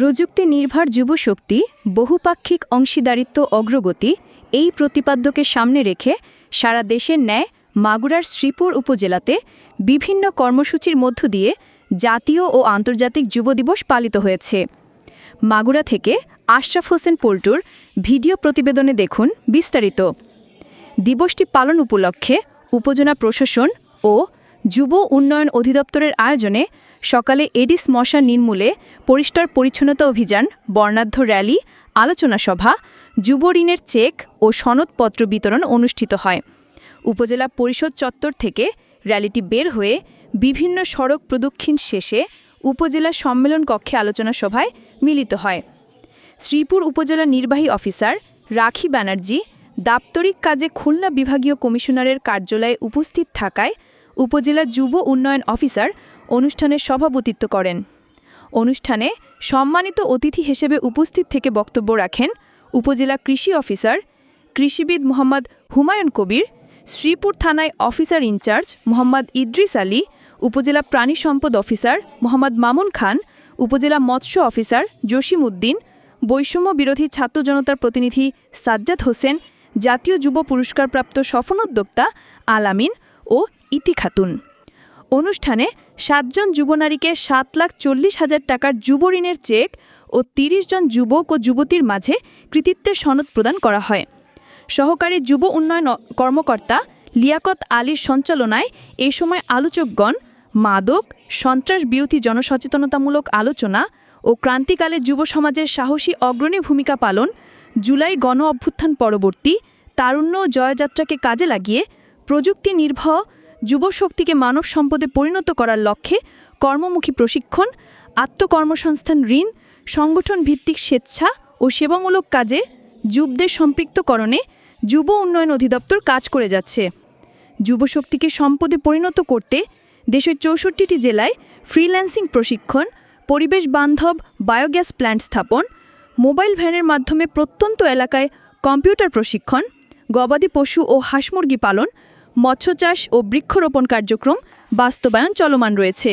প্রযুক্তি নির্ভর যুবশক্তি, বহুপাক্ষিক অংশীদারিত্ব অগ্রগতি এই প্রতিপাদ্যকে সামনে রেখে সারা দেশের ন্যায় মাগুরার শ্রীপুর উপজেলাতে বিভিন্ন কর্মসূচির মধ্য দিয়ে জাতীয় ও আন্তর্জাতিক যুব দিবস পালিত হয়েছে। মাগুরা থেকে আশরাফ হোসেন পল্টুর ভিডিও প্রতিবেদনে দেখুন বিস্তারিত। দিবসটি পালন উপলক্ষে উপজেলা প্রশাসন ও যুব উন্নয়ন অধিদপ্তরের আয়োজনে সকালে এডিস মশা নির্মূলে পরিষ্কার পরিচ্ছন্নতা অভিযান, বর্ণাঢ্য র্যালি, আলোচনা সভা, যুব ঋণের চেক ও সনদপত্র বিতরণ অনুষ্ঠিত হয়। উপজেলা পরিষদ চত্বর থেকে র্যালিটি বের হয়ে বিভিন্ন সড়ক প্রদক্ষিণ শেষে উপজেলা সম্মেলন কক্ষে আলোচনা সভায় মিলিত হয়। শ্রীপুর উপজেলা নির্বাহী অফিসার রাখি ব্যানার্জি দাপ্তরিক কাজে খুলনা বিভাগীয় কমিশনারের কার্যালয়ে উপস্থিত থাকায় উপজেলা যুব উন্নয়ন অফিসার অনুষ্ঠানে সভাপতিত্ব করেন। অনুষ্ঠানে সম্মানিত অতিথি হিসেবে উপস্থিত থেকে বক্তব্য রাখেন উপজেলা কৃষি অফিসার কৃষিবিদ মোহাম্মদ হুমায়ুন কবির, শ্রীপুর থানায় officer in charge Mohammad Idris Ali, upazila প্রাণী সম্পদ অফিসার মোহাম্মদ মামুন খান, উপজেলা মৎস্য অফিসার জসিম উদ্দিন, বৈষম্য বিরোধী ছাত্র জনতার প্রতিনিধি সাজ্জাদ হোসেন, জাতীয় যুব পুরস্কারপ্রাপ্ত সফনোদ্যোক্তা আলামিন ও ইতি খাতুন। অনুষ্ঠানে সাতজন যুবনারীকে সাত লাখ চল্লিশ হাজার টাকার যুব ঋণের চেক ও ৩০ জন যুবক ও যুবতীর মাঝে কৃতিত্বের সনদ প্রদান করা হয়। সহকারী যুব উন্নয়ন কর্মকর্তা লিয়াকত আলীর সঞ্চালনায় এ সময় আলোচকগণ, মাদক, সন্ত্রাস বিরোধী জনসচেতনতামূলক আলোচনা ও ক্রান্তিকালে যুব সমাজের সাহসী অগ্রণী ভূমিকা পালন, জুলাই গণ অভ্যুত্থান পরবর্তী, তারুণ্য জয়যাত্রাকে কাজে লাগিয়ে প্রযুক্তি নির্ভর যুবশক্তিকে মানব সম্পদে পরিণত করার লক্ষ্যে কর্মমুখী প্রশিক্ষণ, আত্মকর্মসংস্থান ঋণ, সংগঠন ভিত্তিক স্বেচ্ছা ও সেবামূলক কাজে যুবদের সম্পৃক্তকরণে যুব উন্নয়ন অধিদপ্তর কাজ করে যাচ্ছে। যুবশক্তিকে সম্পদে পরিণত করতে দেশের চৌষট্টিটি জেলায় ফ্রিল্যান্সিং প্রশিক্ষণ, পরিবেশ বান্ধব বায়োগ্যাস প্ল্যান্ট স্থাপন, মোবাইল ভ্যানের মাধ্যমে প্রত্যন্ত এলাকায় কম্পিউটার প্রশিক্ষণ, গবাদি পশু ও হাঁস মুরগি পালন মৎস্য চাষ ও বৃক্ষরোপণ কার্যক্রম বাস্তবায়ন চলমান রয়েছে।